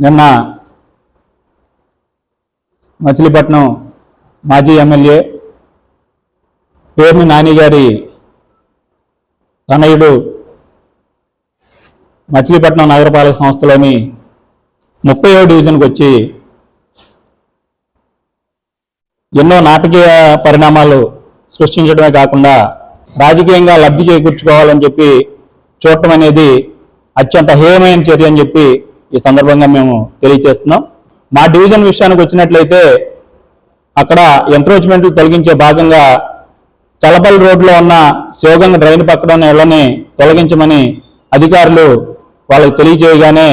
నిన్న మచిలీపట్నం మాజీ ఎమ్మెల్యే పేర్ని నాని గారి తనయుడు మచిలీపట్నం నగరపాలక సంస్థలోని ముప్పై డివిజన్కి వచ్చి ఎన్నో నాటకీయ పరిణామాలు సృష్టించడమే కాకుండా రాజకీయంగా లబ్ధి చేకూర్చుకోవాలని చెప్పి చూడటం అనేది అత్యంత హేయమైన చర్య అని చెప్పి ఈ సందర్భంగా మేము తెలియజేస్తున్నాం. మా డివిజన్ విషయానికి వచ్చినట్లయితే అక్కడ ఎంక్రోచ్మెంట్లు తొలగించే భాగంగా చలపల్లి రోడ్లో ఉన్న శివగంగ డ్రైన్ పక్కన ఉన్న ఇళ్ళని తొలగించమని అధికారులు వాళ్ళకి తెలియజేయగానే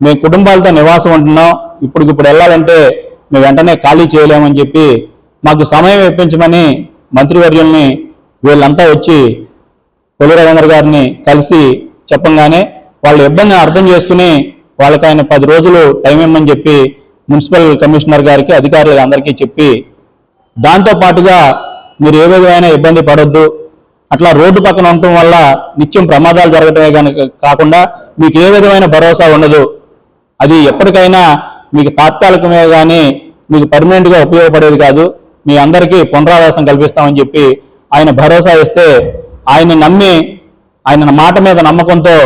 మేము కుటుంబాలతో నివాసం ఉంటున్నాం. ఇప్పటికిప్పుడు వెళ్ళాలంటే మేము వెంటనే ఖాళీ చేయలేమని చెప్పి మాకు సమయం ఇప్పించమని మంత్రివర్యుల్ని వీళ్ళంతా వచ్చి తొలి రవీంద్ర గారిని కలిసి చెప్పంగానే వాళ్ళ ఇబ్బందిని అర్థం చేసుకుని వాళ్ళకి ఆయన పది రోజులు టైం ఇమ్మని చెప్పి మున్సిపల్ కమిషనర్ గారికి అధికారులు అందరికీ చెప్పి దాంతో పాటుగా మీరు ఏ విధమైన ఇబ్బంది పడొద్దు. అట్లా రోడ్డు పక్కన ఉండటం వల్ల నిత్యం ప్రమాదాలు జరగటమే కనుక కాకుండా మీకు ఏ విధమైన భరోసా ఉండదు. అది ఎప్పటికైనా మీకు తాత్కాలికమే కానీ మీకు పర్మనెంట్గా ఉపయోగపడేది కాదు. మీ అందరికీ పునరావాసం కల్పిస్తామని చెప్పి ఆయన భరోసా ఇస్తే ఆయన నమ్మి ఆయన మాట మీద నమ్మకంతో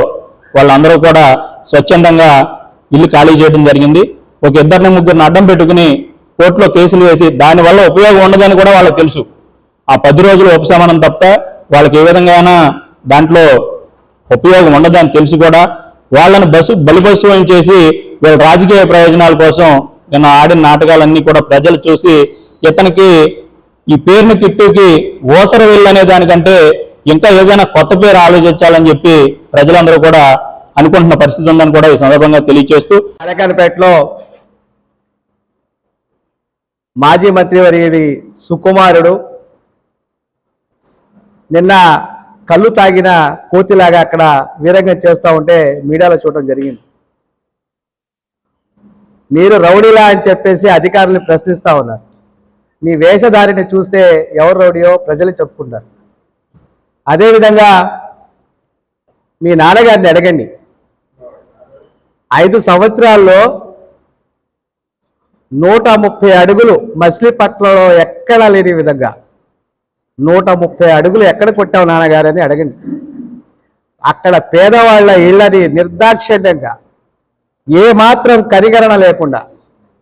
వాళ్ళందరూ కూడా స్వచ్ఛందంగా ఇల్లు ఖాళీ చేయడం జరిగింది. ఒక ఇద్దరిని ముగ్గురిని అడ్డం పెట్టుకుని కోర్టులో కేసులు వేసి దానివల్ల ఉపయోగం ఉండదని కూడా వాళ్ళకి తెలుసు. ఆ పది రోజులు ఉపశమనం తప్ప వాళ్ళకి ఏ విధంగా దాంట్లో ఉపయోగం ఉండదని తెలిసి కూడా. వాళ్ళని బస్సు బలిపశువులను చేసి వీళ్ళ రాజకీయ ప్రయోజనాల కోసం నిన్న ఆడిన నాటకాలన్నీ కూడా ప్రజలు చూసి ఇతనికి ఈ పేరుని కిట్టుకి ఓసర అనే దానికంటే ఇంకా ఏదైనా కొత్త పేరు ఆలోచించాలని చెప్పి ప్రజలందరూ కూడా అనుకుంటున్న పరిస్థితి ఉందని కూడా ఈ సందర్భంగా తెలియజేస్తూ అనకానపేటలో మాజీ మంత్రివర్యుడి సుకుమారుడు నిన్న కళ్ళు తాగిన కోతిలాగా అక్కడ వీరంగం చేస్తూ ఉంటే మీడియాలో చూడటం జరిగింది. మీరు రౌడీలా అని చెప్పేసి అధికారులు ప్రశ్నిస్తూ ఉన్నారు. నీ వేషధారిని చూస్తే ఎవరు రౌడీయో ప్రజలు చెప్పుకుంటారు. అదేవిధంగా మీ నాన్నగారిని అడగండి. ఐదు సంవత్సరాల్లో నూట ముప్పై అడుగులు మచిలీపట్నంలో ఎక్కడా లేని విధంగా నూట ముప్పై అడుగులు ఎక్కడ కొట్టావు నాన్నగారని అడగండి. అక్కడ పేదవాళ్ళ ఇళ్ళని నిర్దాక్షిణ్యంగా ఏ మాత్రం కరిగరణ లేకుండా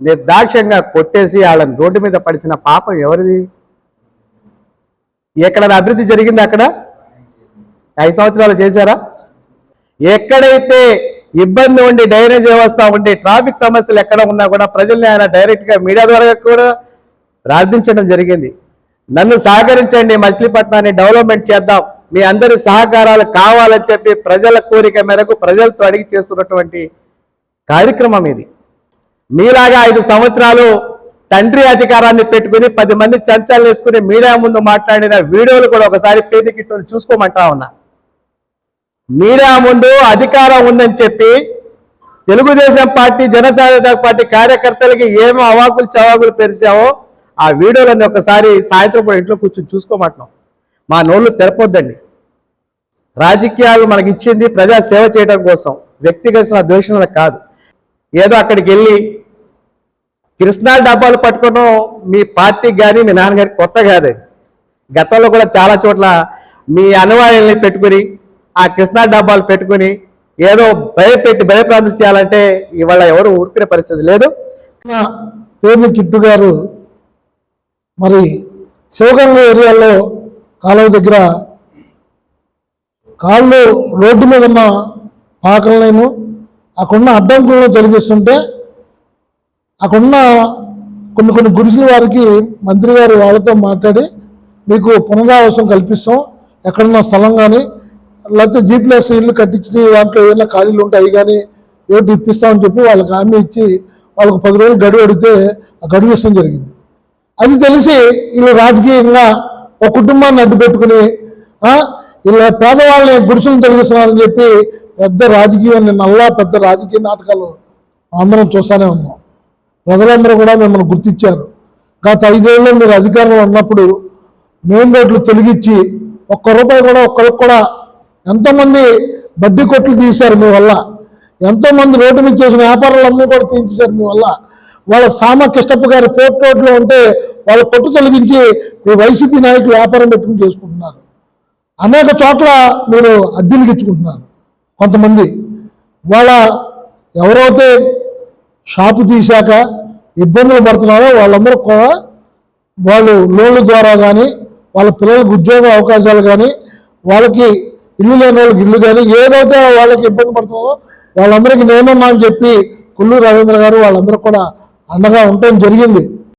నిర్దాక్ష్యంగా కొట్టేసి వాళ్ళని రోడ్డు మీద పడిచిన పాపం ఎవరిది? ఎక్కడ అభివృద్ధి జరిగింది అక్కడ? ఐదు సంవత్సరాలు చేశారా? ఎక్కడైతే ఇబ్బంది ఉండి డ్రైనేజ్ వ్యవస్థ ఉండి ట్రాఫిక్ సమస్యలు ఎక్కడ ఉన్నా కూడా ప్రజల్ని ఆయన డైరెక్ట్గా మీడియా ద్వారా కూడా ప్రార్థించడం జరిగింది. నన్ను సహకరించండి మచిలీపట్నాన్ని డెవలప్మెంట్ చేద్దాం. మీ అందరి సహకారాలు కావాలని చెప్పి ప్రజల కోరిక మేరకు ప్రజలతో అడిగి చేస్తున్నటువంటి కార్యక్రమం ఇది. మీలాగా ఐదు సంవత్సరాలు తండ్రి అధికారాన్ని పెట్టుకుని పది మంది చంచాలు వేసుకుని మీడియా ముందు మాట్లాడిన వీడియోలు కూడా ఒకసారి పేరు చూసుకోమంటా ఉన్నా. మీడియా ముందు అధికారం ఉందని చెప్పి తెలుగుదేశం పార్టీ జనసేన పార్టీ కార్యకర్తలకి ఏమో అవాకులు చవాకులు పెరిచావో ఆ వీడియోలన్నీ ఒకసారి సాయంత్రం కూడా ఇంట్లో కూర్చొని చూసుకోమంటున్నాం. మా నోళ్ళు తెరపొద్దండి. రాజకీయాలు మనకి ఇచ్చింది ప్రజా సేవ చేయడం కోసం వ్యక్తిగత ద్వేషణలు కాదు. ఏదో అక్కడికి వెళ్ళి కృష్ణా డబ్బాలు పట్టుకోవడం మీ పార్టీకి కానీ మీ నాన్నగారికి కొత్త కాదు అది. గతంలో కూడా చాలా చోట్ల మీ అనువాయాల్ని పెట్టుకుని ఆ కృష్ణా డబ్బాలు పెట్టుకుని ఏదో భయపెట్టి భయప్రాంతం చేయాలంటే ఇవాళ ఎవరు ఊరుకునే పరిస్థితి లేదు. పేర్లు కిట్టు గారు మరి శివగంగ ఏరియాలో కాలువ దగ్గర కాళ్ళు రోడ్డు మీద ఉన్న పాకలను అక్కడున్న అడ్డంకులను తొలగిస్తుంటే అక్కడున్న కొన్ని కొన్ని గుడిసెల వారికి మంత్రి గారు వాళ్ళతో మాట్లాడి మీకు పునరావాసం కల్పిస్తాం. ఎక్కడున్న స్థలం కానీ లేకపోతే జీ ప్లస్ ఇల్లు కట్టించి దాంట్లో ఏదైనా ఖాళీలు ఉంటాయి కానీ ఏమిటి ఇప్పిస్తామని చెప్పి వాళ్ళకి హామీ ఇచ్చి వాళ్ళకు పది రోజులు గడువు అడిగితే ఆ గడువు ఇష్టం జరిగింది. అది తెలిసి వీళ్ళు రాజకీయంగా ఒక కుటుంబాన్ని అడ్డు పెట్టుకుని ఇలా పేదవాళ్ళని గుడిసెలు తొలగిస్తున్నారని చెప్పి పెద్ద రాజకీయం నల్లా పెద్ద రాజకీయ నాటకాలు అందరం చూస్తూనే ఉన్నాం. ప్రజలందరూ కూడా మిమ్మల్ని గుర్తించారు. గత ఐదేళ్ళు మీరు అధికారంలో ఉన్నప్పుడు మెయిన్ రోడ్లు తొలగించి ఒక్క రూపాయి కూడా ఒక్కరికి కూడా ఎంతోమంది బడ్డీ కొట్లు తీశారు మీ వల్ల. ఎంతోమంది రోడ్డు మీద చేసిన వ్యాపారాలన్నీ కూడా తీయించారు మీ వల్ల. వాళ్ళ సామ కిష్టప్ప గారి పోర్ట్ రోడ్లో ఉంటే వాళ్ళ కొట్టు తొలగించి మీ వైసీపీ నాయకులు వ్యాపారం పెట్టుకుని చేసుకుంటున్నారు. అనేక చోట్ల మీరు అద్దెలు ఇచ్చుకుంటున్నారు కొంతమంది వాళ్ళ ఎవరైతే షాపు తీశాక ఇబ్బందులు పడుతున్నారో వాళ్ళందరూ కూడా వాళ్ళు లోన్ల ద్వారా కానీ వాళ్ళ పిల్లలకు ఉద్యోగ అవకాశాలు కానీ వాళ్ళకి ఇల్లు లేని వాళ్ళకి ఇల్లు కానీ ఏదైతే వాళ్ళకి ఇబ్బంది పడుతున్నారో వాళ్ళందరికీ నేనున్నా అని చెప్పి కొల్లు రవీంద్ర గారు వాళ్ళందరూ కూడా అండగా ఉండటం జరిగింది.